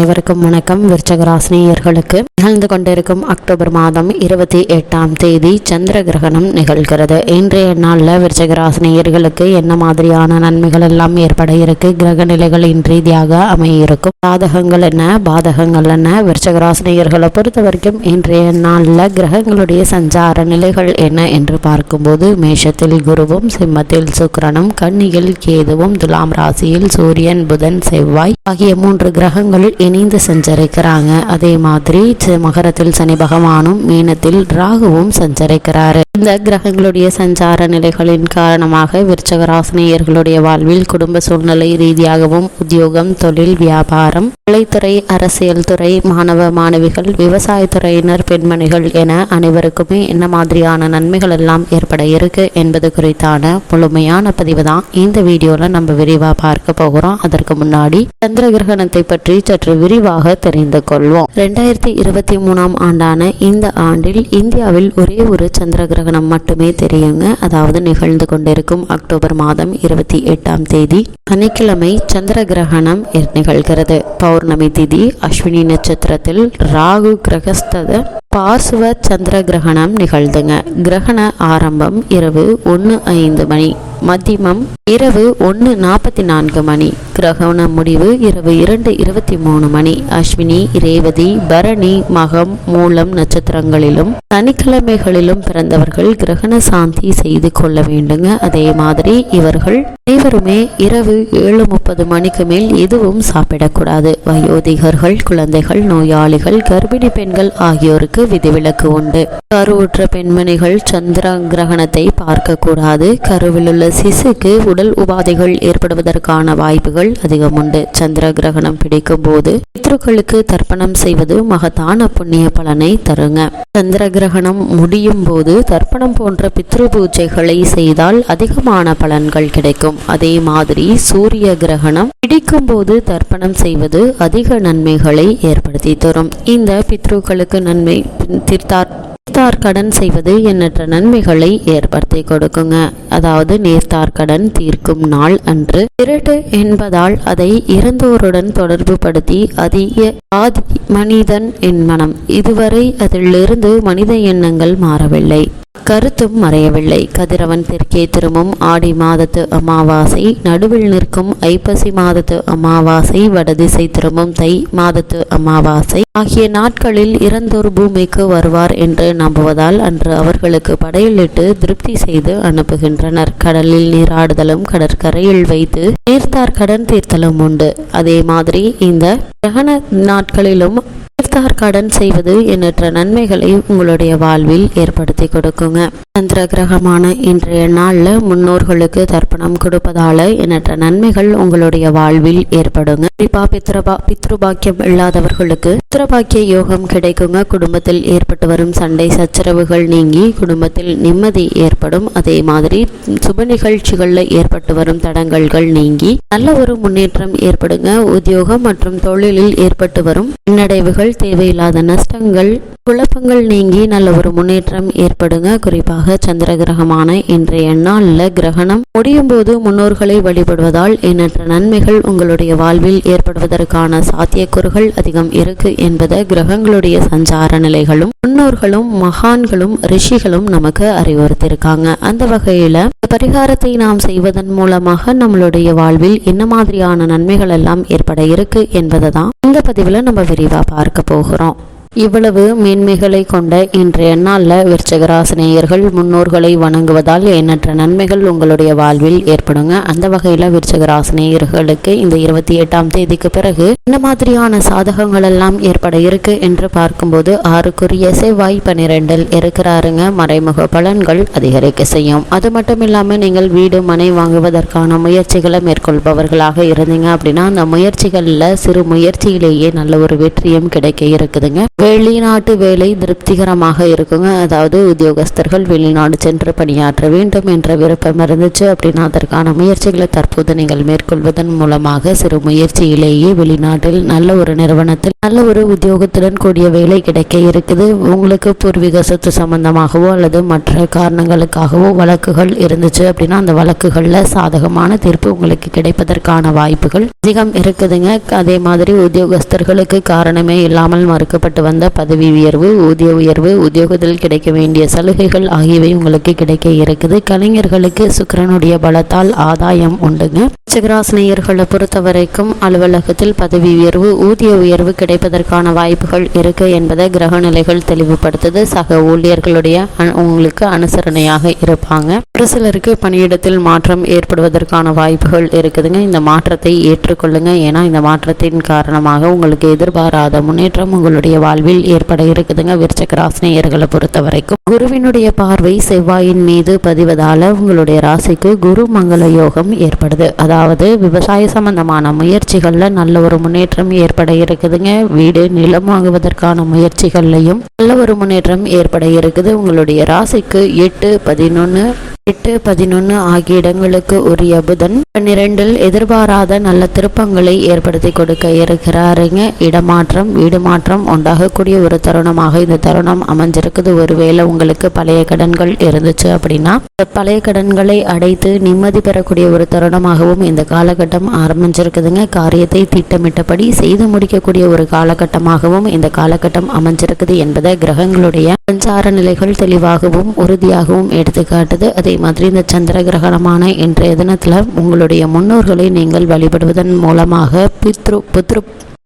அனைவருக்கும் வணக்கம். விருச்சகராசினியர்களுக்கு நிகழ்ந்து கொண்டிருக்கும் அக்டோபர் மாதம் இருபத்தி எட்டாம் தேதி சந்திர கிரகணம் நிகழ்கிறது. இன்றைய நாளில் விருச்சகராசினியர்களுக்கு என்ன மாதிரியான நன்மைகள் எல்லாம் ஏற்பட இருக்கு? கிரக நிலைகளின் ரீதியாக அமையிருக்கும். பாதகங்கள் என்ன? பாதகங்கள் என்ன? விருச்சகராசினியர்களை பொறுத்த வரைக்கும் இன்றைய நாளில் கிரகங்களுடைய சஞ்சார நிலைகள் என்ன என்று பார்க்கும்போது மேஷத்தில் குருவும் சிம்மத்தில் சுக்கரனும் கன்னியில் கேதுவும் துலாம் ராசியில் சூரியன் புதன் செவ்வாய் ஆகிய மூன்று கிரகங்கள் இணைந்து சஞ்சரிக்கிறாங்க. அதே மாதிரி மகரத்தில் சனி பகவானும் மீனத்தில் ராகுவும் சஞ்சரிக்கிறாரு. இந்த கிரகங்களுடைய சஞ்சார நிலைகளின் காரணமாக விருச்சகராசினியர்களுடைய வாழ்வில் குடும்ப சூழ்நிலை ரீதியாகவும் உத்தியோகம் தொழில் வியாபாரம் கலைத்துறை அரசியல் துறை மாணவ மாணவிகள் விவசாயத்துறையினர் பெண்மணிகள் என அனைவருக்குமே என்ன மாதிரியான நன்மைகள் எல்லாம் ஏற்பட இருக்கு என்பது குறித்தான முழுமையான பதிவு தான் இந்த வீடியோல நம்ம விரிவா பார்க்க போகிறோம். அதற்கு முன்னாடி சந்திர கிரகணத்தை பற்றி சற்று விரிவாக தெரிந்து கொள்வோம். ரெண்டாயிரத்தி இருபத்தி மூணாம் ஆண்டான இந்த ஆண்டில் இந்தியாவில் ஒரே ஒரு சந்திர கிரகணம் மட்டுமே தெரியுங்க. அதாவது நிகழ்ந்து கொண்டிருக்கும் அக்டோபர் மாதம் இருபத்தி எட்டாம் தேதி சனிக்கிழமை சந்திர கிரகணம் நிகழ்கிறது. பௌர்ணமி திதி அஸ்வினி நட்சத்திரத்தில் ராகு கிரகஸ்தத பார்சுவ சந்திர கிரகணம் நிகழ்ந்துங்க. கிரகண ஆரம்பம் இரவு ஒன்று ஐந்து மணி. மதியமம் இரவு ஒன்று நாற்பத்தி நான்கு மணி. கிரகண முடிவு இரவு இரண்டு இருபத்தி மூணு மணி. அஸ்வினி ரேவதி பரணி மகம் மூலம் நட்சத்திரங்களிலும் சனிக்கிழமைகளிலும் பிறந்தவர்கள் கிரகண சாந்தி செய்து கொள்ள வேண்டுங்க. அதே மாதிரி இவர்கள் அனைவருமே இரவு ஏழு முப்பது மணிக்கு மேல் எதுவும் சாப்பிடக்கூடாது. வயோதிகர்கள் குழந்தைகள் நோயாளிகள் கர்ப்பிணி பெண்கள் ஆகியோருக்கு விதிவிலக்கு உண்டு. கருவுற்ற பெண்மணிகள் சந்திர கிரகணத்தை பார்க்கக்கூடாது. கருவிலுள்ள சிசுக்கு உடல் உபாதைகள் ஏற்படுவதற்கான வாய்ப்புகள் அதிகம் உண்டு சந்திர கிரகணம் பிடிக்கும் போது பித்ருக்களுக்கு தர்ப்பணம் செய்வது மகத்தான புண்ணிய பலனை தருங்க. சந்திர கிரகணம் முடியும் போது தர்ப்பணம் போன்ற பித்ரு பூஜைகளை செய்தால் அதிகமான பலன்கள் கிடைக்கும். அதே மாதிரி சூரிய கிரகணம் பிடிக்கும் போது தர்ப்பணம் செய்வது அதிக நன்மைகளை ஏற்படுத்தி தரும். இந்த பித்ருக்களுக்கு நன்மை தீர்த்தார். நீர்த்தார் கடன் செய்வது எண்ணற்ற நன்மைகளை ஏற்படுத்தி கொடுக்குங்க. அதாவது நீர்த்தார் கடன் தீர்க்கும் நாள் அன்று திருட்டு என்பதால் அதை இறந்தோருடன் தொடர்பு படுத்தி அதிக ஆதி மனிதன் என் மனம். இதுவரை அதிலிருந்து மனித எண்ணங்கள் மாறவில்லை. கருத்தும் மறையவில்லை. கதிரவன் தெற்கே திரும்பும் ஆடி மாதத்து அமாவாசை நடுவில் நிற்கும் ஐப்பசி மாதத்து அமாவாசை வடதிசை திரும்பும் தை மாதத்து அமாவாசை ஆகிய நாட்களில் இறந்தோர் பூமிக்கு வருவார் என்று நம்புவதால் அன்று அவர்களுக்கு படையலிட்டு திருப்தி செய்து அனுப்புகின்றனர். கடலில் நீராடுதலும் கடற்கரையில் வைத்து நீர்த்தார் கடன் தீர்த்தலும் உண்டு. அதே மாதிரி இந்த கிரகண நாட்களிலும் தீர்த்தார் கடன் செய்வது எண்ணற்ற நன்மைகளை உங்களுடைய வாழ்வில் ஏற்படுத்தி வச்சுக்கோங்க சந்திர கிரகமான இன்றைய நாள்ல முன்னோர்களுக்கு தர்ப்பணம் கொடுப்பதால எண்ணற்ற நன்மைகள் உங்களுடைய வாழ்வில் ஏற்படுங்க. குறிப்பா பித்ரபா பித்ருபாக்கியம் இல்லாதவர்களுக்கு பித்ரபாக்கிய யோகம் கிடைக்குங்க. குடும்பத்தில் ஏற்பட்டு வரும் சண்டை சச்சரவுகள் நீங்கி குடும்பத்தில் நிம்மதி ஏற்படும். அதே மாதிரி சுப நிகழ்ச்சிகளில் ஏற்பட்டு வரும் தடங்கல்கள் நீங்கி நல்ல ஒரு முன்னேற்றம் ஏற்படுங்க. உத்தியோகம் மற்றும் தொழிலில் ஏற்பட்டு வரும் பின்னடைவுகள் தேவையில்லாத நஷ்டங்கள் குழப்பங்கள் நீங்கி நல்ல ஒரு முன்னேற்றம் ஏற்படுங்க. குறிப்பாக சந்திர கிரகமான இன்றைய நாளில் கிரகணம் முடியும் போது முன்னோர்களை வழிபடுவதால் எண்ணற்ற நன்மைகள் உங்களுடைய வாழ்வில் ஏற்படுவதற்கான சாத்தியக்கூறுகள் அதிகம் இருக்கு என்பதை கிரகங்களுடைய சஞ்சார நிலைகளும் முன்னோர்களும் மகான்களும் ரிஷிகளும் நமக்கு அறிவுறுத்தியிருக்காங்க. அந்த வகையில இந்த பரிகாரத்தை நாம் செய்வதன் மூலமாக நம்மளுடைய வாழ்வில் என்ன மாதிரியான நன்மைகள் எல்லாம் ஏற்பட இருக்கு என்பதை தான் இந்த பதிவில் நம்ம விரிவா பார்க்க போகிறோம். இவ்வளவு மேன்மைகளை கொண்ட இன்றைய நாளில் விருச்சகராசினியர்கள் முன்னோர்களை வணங்குவதால் எண்ணற்ற நன்மைகள் உங்களுடைய வாழ்வில் ஏற்படுங்க. அந்த வகையில் விருச்சகராசினியர்களுக்கு இந்த இருபத்தி எட்டாம் தேதிக்கு பிறகு என்ன மாதிரியான சாதகங்கள் எல்லாம் ஏற்பட இருக்கு என்று பார்க்கும்போது ஆறுக்குரிய செவ்வாய் பன்னிரெண்டில் இருக்கிறாருங்க. மறைமுக பலன்கள் அதிகரிக்க செய்யும். அது மட்டும் இல்லாமல் நீங்கள் வீடு மனை வாங்குவதற்கான முயற்சிகளை மேற்கொள்பவர்களாக இருந்தீங்க அப்படின்னா அந்த முயற்சிகளில் சிறு முயற்சியிலேயே நல்ல ஒரு வெற்றியும் கிடைக்க இருக்குதுங்க. வெளிநாட்டு வேலை திருப்திகரமாக இருக்குங்க. அதாவது உத்தியோகஸ்தர்கள் வெளிநாடு சென்று பணியாற்ற வேண்டும் என்ற விருப்பம் இருந்துச்சு அப்படின்னா அதற்கான முயற்சிகளை தற்போது நீங்கள் மேற்கொள்வதன் மூலமாக சிறு முயற்சியிலேயே வெளிநாட்டில் நல்ல ஒரு நிறுவனத்தில் நல்ல ஒரு உத்தியோகத்துடன் கூடிய வேலை கிடைக்க இருக்குது. உங்களுக்கு பூர்வீக சொத்து சம்பந்தமாகவோ அல்லது மற்ற காரணங்களுக்காகவோ வழக்குகள் இருந்துச்சு அப்படின்னா அந்த வழக்குகளில் சாதகமான தீர்ப்பு உங்களுக்கு கிடைப்பதற்கான வாய்ப்புகள் அதிகம் இருக்குதுங்க. அதே மாதிரி உத்தியோகஸ்தர்களுக்கு காரணமே இல்லாமல் மறுக்கப்பட்டு வந்த பதவி உயர்வு ஊதிய உயர்வு உத்தியோகத்தில் கிடைக்க வேண்டிய சலுகைகள் ஆகியவை உங்களுக்கு கிடைக்க இருக்குது. கலைஞர்களுக்கு சுக்கிரனுடைய பலத்தால் ஆதாயம் உண்டுங்க. சிகராசினியர்களை பொறுத்த வரைக்கும் அலுவலகத்தில் பதவி உயர்வு ஊதிய உயர்வு கிடைப்பதற்கான வாய்ப்புகள் இருக்கு என்பதை கிரக நிலைகள் தெளிவுபடுத்துது. சக ஊழியர்களுடைய அ- உங்களுக்கு அனுசரணையாக இருப்பாங்க. ஒரு சிலருக்கு பணியிடத்தில் மாற்றம் ஏற்படுவதற்கான வாய்ப்புகள் இருக்குதுங்க. இந்த மாற்றத்தை ஏற்றுக்கொள்ளுங்க. ஏன்னா இந்த மாற்றத்தின் காரணமாக உங்களுக்கு எதிர்பாராத முன்னேற்றம் உங்களுடைய வாழ்வில் ஏற்பட இருக்குதுங்க. விருச்சக ராசினியர்களை பொறுத்த வரைக்கும் குருவினுடைய பார்வை செவ்வாயின் மீது பதிவதால உங்களுடைய ராசிக்கு குரு மங்கள யோகம் ஏற்படுது. அதாவது விவசாய சம்பந்தமான முயற்சிகள்ல நல்ல ஒரு முன்னேற்றம் ஏற்பட இருக்குதுங்க. வீடு நிலம் வாங்குவதற்கான முயற்சிகள்லையும் நல்ல ஒரு முன்னேற்றம் ஏற்பட இருக்குது. உங்களுடைய ராசிக்கு எட்டு பதினொன்று எட்டு பதினொன்று ஆகிய இடங்களுக்கு உரிய புதன் பன்னிரெண்டில் எதிர்பாராத நல்ல திருப்பங்களை ஏற்படுத்தி கொடுக்க இருக்கிறாருங்க. இடமாற்றம் வீடு மாற்றம் உண்டாக உண்டாகக்கூடிய ஒரு தருணமாக இந்த தருணம் அமைஞ்சிருக்குது. ஒருவேளை உங்களுக்கு பழைய கடன்கள் இருந்துச்சு அப்படின்னா பழைய கடன்களை அடைத்து நிம்மதி பெறக்கூடிய ஒரு தருணமாகவும் இந்த காலகட்டம் ஆரம்பிச்சிருக்குதுங்க காரியத்தை திட்டமிட்டபடி செய்து முடிக்கக்கூடிய ஒரு காலகட்டமாகவும் இந்த காலகட்டம் அமைஞ்சிருக்குது என்பதை கிரகங்களுடைய சஞ்சார நிலைகள் தெளிவாகவும் உறுதியாகவும் எடுத்துக்காட்டுது. அதே மாதிரி இந்த சந்திர கிரகணமான இன்றைய தினத்தில் உங்களுடைய முன்னோர்களை நீங்கள் வழிபடுவதன் மூலமாக பித்ரு புத்ரு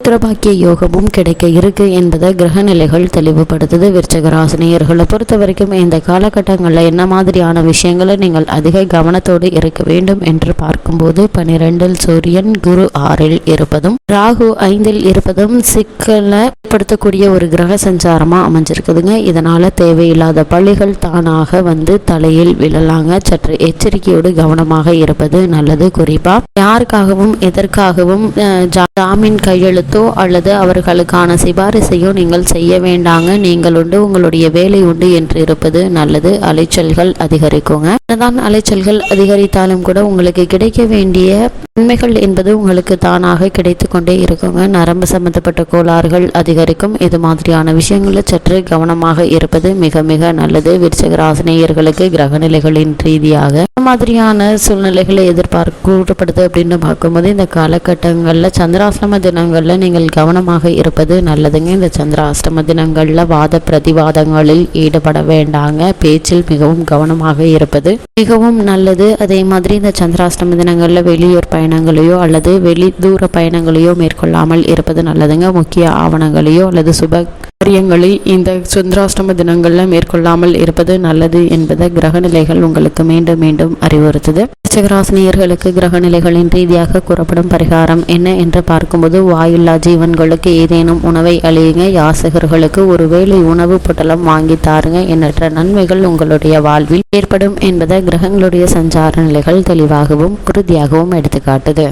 புத்திரபாக்கிய யோகமும் கிடைக்க இருக்கு என்பதை கிரக நிலைகள் தெளிவுபடுத்துது. விருச்சக ராசினியர்களை பொறுத்த வரைக்கும் இந்த காலகட்டங்களில் என்ன மாதிரியான விஷயங்களை நீங்கள் அதிக கவனத்தோடு இருக்க வேண்டும் என்று பார்க்கும்போது பனிரெண்டில் சூரியன் குரு ஆறில் இருப்பதும் ராகு ஐந்தில் இருப்பதும் சிக்கலை ஏற்படுத்தக்கூடிய ஒரு கிரக சஞ்சாரமாக அமைஞ்சிருக்குதுங்க. இதனால தேவையில்லாத பள்ளிகள் தானாக வந்து தலையில் விழலாங்க. சற்று எச்சரிக்கையோடு கவனமாக இருப்பது நல்லது. குறிப்பா யாருக்காகவும் எதற்காகவும் ஜா- ஜாமீன் கையெழுத்து அல்லது அவர்களுக்கான சிபாரிசையோ நீங்கள் செய்ய வேண்டாங்க. நீங்கள் உண்டு உங்களுடைய வேலை உண்டு என்று இருப்பது நல்லது. அலைச்சல்கள் அதிகரிக்குங்க. என்னதான் அலைச்சல்கள் அதிகரித்தாலும் கூட உங்களுக்கு கிடைக்க வேண்டிய நன்மைகள் என்பது உங்களுக்கு தானாக கிடைத்து கொண்டே இருக்குங்க. நரம்பு சம்பந்தப்பட்ட கோளாறுகள் அதிகரிக்கும். இது மாதிரியான விஷயங்களில் சற்று கவனமாக இருப்பது மிக மிக நல்லது. விருச்சகராசினியர்களுக்கு கிரகநிலைகளின் ரீதியாக இந்த மாதிரியான சூழ்நிலைகளை எதிர்பார்க்க கூறப்படுது அப்படின்னு பார்க்கும்போது இந்த காலகட்டங்களில் சந்திராசிரம தினங்களில் நீங்கள் கவனமாக இருப்பது நல்லதுங்க. இந்த சந்திர அஷ்டம தினங்களில் வாத பிரதிவாதங்களில் ஈடுபட வேண்டாங்க. பேச்சில் மிகவும் கவனமாக இருப்பது மிகவும் நல்லது. அதே மாதிரி இந்த சந்திராஷ்டம தினங்களில் வெளியூர் பயணங்களையோ அல்லது வெளி தூர பயணங்களையோ மேற்கொள்ளாமல் இருப்பது நல்லதுங்க. முக்கிய ஆவணங்களையோ அல்லது சுப காரியங்களை இந்த சந்திராஷ்டம தினங்களில் மேற்கொள்ளாமல் இருப்பது நல்லது என்பதை கிரகநிலைகள் உங்களுக்கு மீண்டும் மீண்டும் அறிவுறுத்துது. கிரக கிரகநிலைகளின் ரீதியாக கூறப்படும் பரிகாரம் என்ன என்று பார்க்கும்போது வாயில்லா ஜீவன்களுக்கு ஏதேனும் உணவை அழியுங்க. யாசகர்களுக்கு ஒருவேளை உணவு பொட்டலம் வாங்கி தாருங்க. எண்ணற்ற நன்மைகள் உங்களுடைய வாழ்வில் ஏற்படும் என்பதை கிரகங்களுடைய சஞ்சார நிலைகள் தெளிவாகவும் உறுதியாகவும் எடுத்துக்காட்டுது.